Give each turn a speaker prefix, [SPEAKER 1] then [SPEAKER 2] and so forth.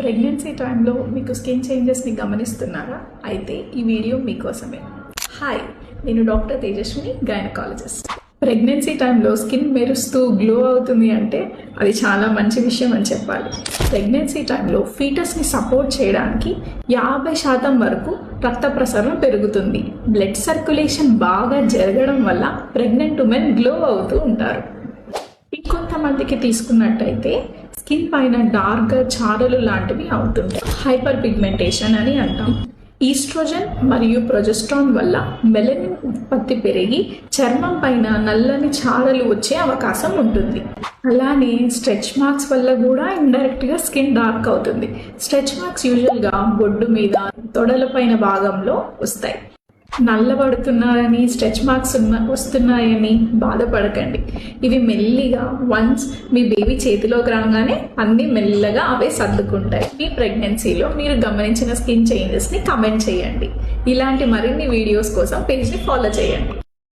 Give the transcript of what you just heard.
[SPEAKER 1] Pregnancy టైంలో మీకు skin చేంజెస్ని గమనిస్తున్నారా? అయితే ఈ వీడియో మీకోసమే. హాయ్ నేను డాక్టర్ తేజస్విని గైనకాలజిస్ట్ ప్రెగ్నెన్సీ టైంలో స్కిన్ మెరుస్తూ గ్లో అవుతుంది అంటే అది చాలా మంచి విషయం అని చెప్పాలి. ప్రెగ్నెన్సీ టైంలో ఫీటస్ని సపోర్ట్ చేయడానికి యాభై శాతం వరకు రక్త ప్రసరణ పెరుగుతుంది. బ్లడ్ సర్క్యులేషన్ బాగా జరగడం వల్ల ప్రెగ్నెంట్ ఉమెన్ గ్లో అవుతూ ఉంటారు. ఇంకొంతమందికి తీసుకున్నట్టయితే స్కిన్ పైన డార్క్గా చారలు లాంటివి అవుతుంటాయి. హైపర్ పిగ్మెంటేషన్ అని అంటాం. ఈస్ట్రోజన్ మరియు ప్రొజెస్ట్రాన్ వల్ల మెలనిన్ ఉత్పత్తి పెరిగి చర్మం పైన నల్లని చారలు వచ్చే అవకాశం ఉంటుంది. అలానే స్ట్రెచ్ మార్క్స్ వల్ల కూడా ఇండైరెక్ట్గా స్కిన్ డార్క్ అవుతుంది. స్ట్రెచ్ మార్క్స్ యూజువల్గా బొడ్డు మీద తొడల పైన భాగంలో వస్తాయి. నల్లబడుతున్నారని స్ట్రెచ్ మార్క్స్ ఉన్న వస్తున్నాయని బాధపడకండి. ఇవి మెల్లిగా వన్స్ మీ బేబీ చేతిలోకి రాగానే అన్నీ మెల్లగా అవే సర్దుకుంటాయి. మీ ప్రెగ్నెన్సీలో మీరు గమనించిన స్కిన్ చేంజెస్ని కమెంట్ చేయండి. ఇలాంటి మరిన్ని వీడియోస్ కోసం పేజ్ని ఫాలో చేయండి.